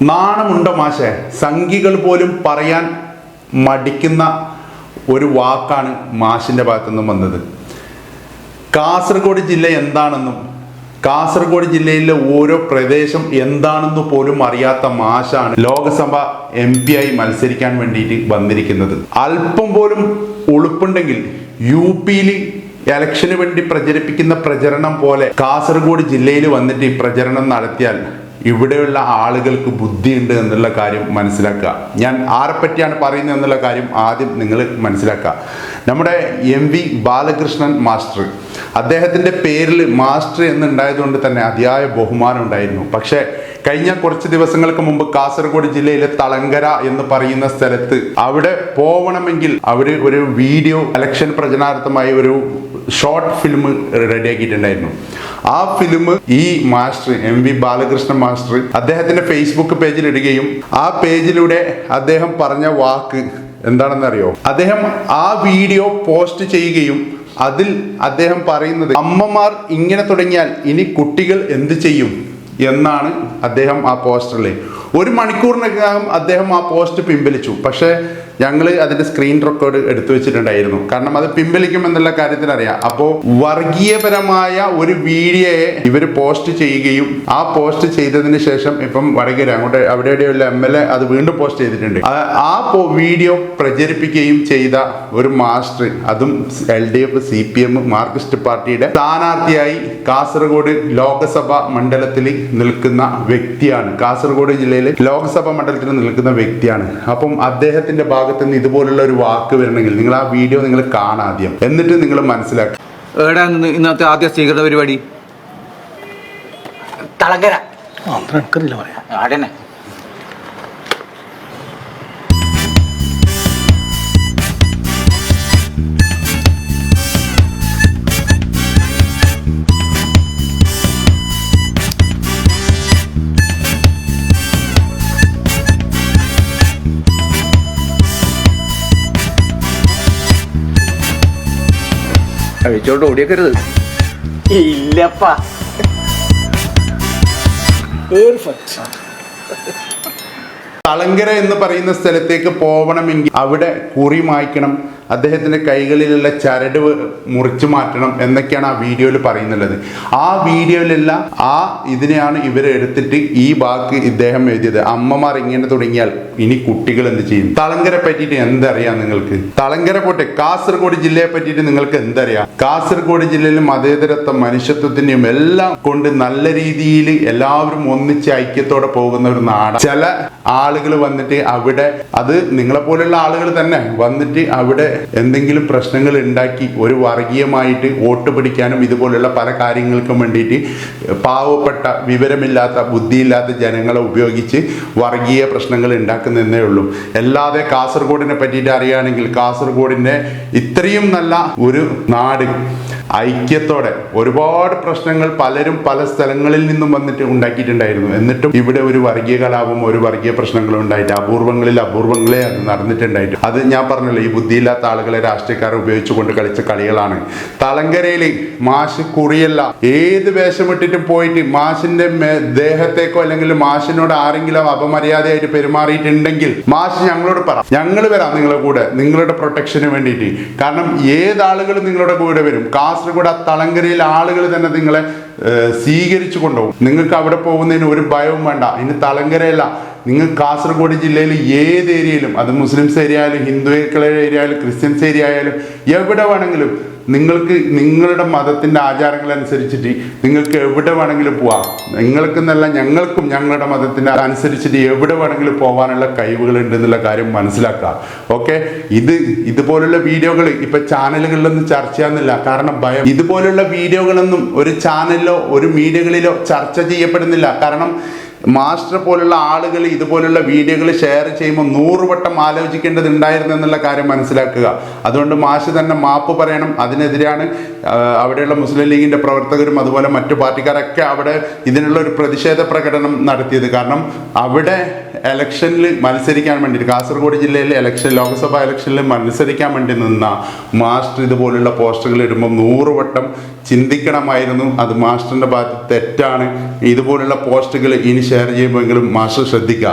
നാണമുണ്ടോ മാഷെ? സംഖികൾ പോലും പറയാൻ മടിക്കുന്ന ഒരു വാക്കാണ് മാഷിന്റെ ഭാഗത്തുനിന്നും വന്നത്. കാസർഗോഡ് ജില്ല എന്താണെന്നും കാസർഗോഡ് ജില്ലയിലെ ഓരോ പ്രദേശം എന്താണെന്ന് പോലും അറിയാത്ത മാഷാണ് ലോകസഭ എം പി ആയി മത്സരിക്കാൻ വേണ്ടിയിട്ട് വന്നിരിക്കുന്നത്. അല്പം പോലും ഉളുപ്പുണ്ടെങ്കിൽ യു പിയിൽ ഇലക്ഷന് വേണ്ടി പ്രചരിപ്പിക്കുന്ന പ്രചരണം പോലെ കാസർഗോഡ് ജില്ലയിൽ വന്നിട്ട് പ്രചരണം നടത്തിയാൽ ഇവിടെയുള്ള ആളുകൾക്ക് ബുദ്ധിയുണ്ട് എന്നുള്ള കാര്യം മനസ്സിലാക്കുക. ഞാൻ ആരെ ആരെപ്പറ്റിയാണ് പറയുന്നത് എന്നുള്ള കാര്യം ആദ്യം നിങ്ങൾ മനസ്സിലാക്കുക. നമ്മുടെ എം വി ബാലകൃഷ്ണൻ മാസ്റ്റർ അദ്ദേഹത്തിന്റെ പേരിൽ മാസ്റ്റർ എന്നുണ്ടായതുകൊണ്ട് തന്നെ അതിയായ ബഹുമാനം ഉണ്ടായിരുന്നു. പക്ഷേ കഴിഞ്ഞ കുറച്ച് ദിവസങ്ങൾക്ക് മുമ്പ് കാസർഗോഡ് ജില്ലയിലെ തളങ്കര എന്ന് പറയുന്ന സ്ഥലത്ത് അവിടെ പോവണമെങ്കിൽ അവർ ഒരു വീഡിയോ ഇലക്ഷൻ പ്രചരണാർത്ഥമായി ഒരു ഷോർട്ട് ഫിലിം റെഡിയാക്കിയിട്ടുണ്ടായിരുന്നു ആ ഫിലിം ഈ master M V Balakrishnan master അദ്ദേഹത്തിന്റെ ഫേസ്ബുക്ക് പേജിൽ ഇടുകയും ആ പേജിലൂടെ അദ്ദേഹം പറഞ്ഞ വാക്ക് എന്താണെന്നറിയോ? അദ്ദേഹം ആ വീഡിയോ പോസ്റ്റ് ചെയ്യുകയും അതിൽ അദ്ദേഹം പറയുന്നത് അമ്മമാർ ഇങ്ങനെ തുടങ്ങിയാൽ ഇനി കുട്ടികൾ എന്ത് ചെയ്യും? എന്നാണ് അദ്ദേഹം ആ പോസ്റ്ററിൽ ഒരു മണിക്കൂറിനകം അദ്ദേഹം ആ പോസ്റ്റ് പിൻവലിച്ചു. പക്ഷേ ഞങ്ങൾ അതിന്റെ സ്ക്രീൻ റെക്കോർഡ് എടുത്തു വെച്ചിട്ടുണ്ടായിരുന്നു. കാരണം അത് പിൻവലിക്കും എന്നുള്ള കാര്യത്തിൽ അറിയാം. അപ്പോൾ വർഗീയപരമായ ഒരു വീഡിയോയെ ഇവർ പോസ്റ്റ് ചെയ്യുകയും ആ പോസ്റ്റ് ചെയ്തതിന് ശേഷം ഇപ്പം വടകര അങ്ങോട്ട് അവിടെ എവിടെയുള്ള എം എൽ എ അത് വീണ്ടും പോസ്റ്റ് ചെയ്തിട്ടുണ്ട്. ആ- വീഡിയോ പ്രചരിപ്പിക്കുകയും ചെയ്ത ഒരു മാസ്റ്റർ അതും L D F C P M Marxist പാർട്ടിയുടെ സ്ഥാനാർത്ഥിയായി കാസർഗോഡ് ലോക്സഭാ മണ്ഡലത്തിൽ നിൽക്കുന്ന വ്യക്തിയാണ്. കാസർഗോഡ് ജില്ലയിലെ ലോക്സഭ മണ്ഡലത്തിൽ നിൽക്കുന്ന വ്യക്തിയാണ്. അപ്പം അദ്ദേഹത്തിന്റെ ഭാഗത്ത് നിന്ന് ഇതുപോലുള്ള ഒരു വാക്ക് വരണമെങ്കിൽ നിങ്ങൾ ആ വീഡിയോ നിങ്ങൾ കാണാദ്യം എന്നിട്ട് നിങ്ങൾ മനസ്സിലാക്കുക എവിടെ ഇന്നത്തെ ആദ്യ സ്വീകരണ പരിപാടി? തളങ്കര. ആ അത്ര എനിക്കറിയില്ല പറയാം ആടന്നെ കഴിച്ചോണ്ട് ഓടിയേക്കരുത്. ഇല്ലപ്പാ. പെർഫെക്റ്റ് തളങ്കര എന്ന് പറയുന്ന സ്ഥലത്തേക്ക് പോകണമെങ്കിൽ അവിടെ കുറി മായ്ക്കണം. അദ്ദേഹത്തിന്റെ കൈകളിലുള്ള ചരട് മുറിച്ചു മാറ്റണം എന്നൊക്കെയാണ് ആ വീഡിയോയിൽ പറയുന്നുള്ളത്. ആ വീഡിയോയിലെല്ലാം ആ ഇതിനെയാണ് ഇവർ എടുത്തിട്ട് ഈ വാക്ക് ഇദ്ദേഹം എഴുതിയത്. അമ്മമാർ ഇങ്ങനെ തുടങ്ങിയാൽ ഇനി കുട്ടികൾ എന്ത് ചെയ്യും? തളങ്കര പറ്റിയിട്ട് എന്തറിയാം നിങ്ങൾക്ക്? തളങ്കര പോട്ടെ കാസർഗോഡ് ജില്ലയെ പറ്റിയിട്ട് നിങ്ങൾക്ക് എന്തറിയാം? കാസർഗോഡ് ജില്ലയിൽ മതേതരത്വം മനുഷ്യത്വത്തിന്റെയും എല്ലാം കൊണ്ട് നല്ല രീതിയിൽ എല്ലാവരും ഒന്നിച്ച് ഐക്യത്തോടെ പോകുന്ന ഒരു നാട്. ചില ആളുകൾ വന്നിട്ട് അവിടെ അത് നിങ്ങളെ പോലുള്ള ആളുകൾ തന്നെ വന്നിട്ട് അവിടെ എന്തെങ്കിലും പ്രശ്നങ്ങൾ ഉണ്ടാക്കി ഒരു വർഗീയമായിട്ട് വോട്ട് പിടിക്കാനും ഇതുപോലുള്ള പല കാര്യങ്ങൾക്കും വേണ്ടിയിട്ട് പാവപ്പെട്ട വിവരമില്ലാത്ത ബുദ്ധിയില്ലാത്ത ജനങ്ങളെ ഉപയോഗിച്ച് വർഗീയ പ്രശ്നങ്ങൾ ഉണ്ടാക്കുന്നതേ ഉള്ളൂ. അല്ലാതെ കാസർഗോഡിനെ പറ്റിയിട്ട് അറിയുകയാണെങ്കിൽ കാസർഗോഡിന്റെ ഇത്രയും നല്ല ഒരു നാട് ഐക്യത്തോടെ ഒരുപാട് പ്രശ്നങ്ങൾ പലരും പല സ്ഥലങ്ങളിൽ നിന്നും വന്നിട്ട് ഉണ്ടാക്കിയിട്ടുണ്ടായിരുന്നു. എന്നിട്ടും ഇവിടെ ഒരു വർഗീയ കലാപം ഒരു വർഗീയ പ്രശ്നങ്ങളും ഉണ്ടായിട്ട് അപൂർവങ്ങളിൽ അപൂർവങ്ങളെ അത് നടന്നിട്ടുണ്ടായിട്ട്. അത് ഞാൻ പറഞ്ഞല്ലോ ഈ ബുദ്ധിയില്ലാത്ത ആളുകളെ രാഷ്ട്രീയക്കാരെ ഉപയോഗിച്ചുകൊണ്ട് കളിച്ച കളികളാണ്. തലങ്കരയിൽ മാഷ് കുറിയല്ല ഏത് വേഷമിട്ടിട്ട് പോയിട്ട് മാഷിന്റെ ദേഹത്തേക്കോ അല്ലെങ്കിൽ മാഷിനോട് ആരെങ്കിലും അപമര്യാദയായിട്ട് പെരുമാറിയിട്ടുണ്ടെങ്കിൽ മാഷ് ഞങ്ങളോട് പറ. ഞങ്ങൾ വരാം നിങ്ങളുടെ കൂടെ നിങ്ങളുടെ പ്രൊട്ടക്ഷന് വേണ്ടിയിട്ട്. കാരണം ഏത് ആളുകളും നിങ്ങളുടെ കൂടെ വരും. കാസർഗോഡ് ആ തളങ്കരയിൽ ആളുകൾ തന്നെ നിങ്ങളെ സ്വീകരിച്ചു കൊണ്ടുപോകും. നിങ്ങൾക്ക് അവിടെ പോകുന്നതിന് ഒരു ഭയവും വേണ്ട. ഇനി തളങ്കരയല്ല. നിങ്ങൾ കാസർഗോഡ് ജില്ലയിൽ ഏത് ഏരിയയിലും അത് മുസ്ലിംസ് ഏരിയ ആയാലും ഹിന്ദുക്കളെ ഏരിയ ആയാലും ക്രിസ്ത്യൻസ് ഏരിയ ആയാലും എവിടെ വേണമെങ്കിലും നിങ്ങൾക്ക് നിങ്ങളുടെ മതത്തിന്റെ ആചാരങ്ങൾ അനുസരിച്ചിട്ട് നിങ്ങൾക്ക് എവിടെ വേണമെങ്കിലും പോവാം. നിങ്ങൾക്ക് എന്നല്ല ഞങ്ങൾക്കും ഞങ്ങളുടെ മതത്തിന്റെ അനുസരിച്ചിട്ട് എവിടെ വേണമെങ്കിലും പോകാനുള്ള കഴിവുകൾ ഉണ്ടെന്നുള്ള കാര്യം മനസ്സിലാക്കുക. ഓക്കെ? ഇത് ഇതുപോലുള്ള വീഡിയോകൾ ഇപ്പൊ ചാനലുകളിലൊന്നും ചർച്ച ചെയ്യാന്നില്ല കാരണം ഭയം. ഇതുപോലുള്ള വീഡിയോകളൊന്നും ഒരു ചാനലിലോ ഒരു മീഡിയകളിലോ ചർച്ച ചെയ്യപ്പെടുന്നില്ല. കാരണം മാസ്റ്റർ പോലുള്ള ആളുകൾ ഇതുപോലുള്ള വീഡിയോകൾ ഷെയർ ചെയ്യുമ്പോൾ നൂറുവട്ടം ആലോചിക്കേണ്ടതുണ്ടായിരുന്നു എന്നുള്ള കാര്യം മനസ്സിലാക്കുക. അതുകൊണ്ട് മാഷ് തന്നെ മാപ്പ് പറയണം. അതിനെതിരെയാണ് അവിടെയുള്ള മുസ്ലിം ലീഗിന്റെ പ്രവർത്തകരും അതുപോലെ മറ്റു പാർട്ടിക്കാരൊക്കെ അവിടെ ഇതിനുള്ള ഒരു പ്രതിഷേധ പ്രകടനം നടത്തിയത്. കാരണം അവിടെ എലക്ഷനിൽ മത്സരിക്കാൻ വേണ്ടിയിട്ട് കാസർഗോഡ് ജില്ലയിലെ എലക്ഷൻ ലോക്സഭാ എലക്ഷനിൽ മത്സരിക്കാൻ വേണ്ടി നിന്ന മാസ്റ്റർ ഇതുപോലുള്ള പോസ്റ്ററുകൾ ഇടുമ്പോൾ നൂറുവട്ടം ചിന്തിക്കണമായിരുന്നു. അത് മാസ്റ്ററിന്റെ ഭാഗത്ത് തെറ്റാണ്. ഇതുപോലുള്ള പോസ്റ്റുകൾ ഇനി ഷെയർ ചെയ്യുമ്പോഴെങ്കിലും മാസ്റ്റർ ശ്രദ്ധിക്കുക.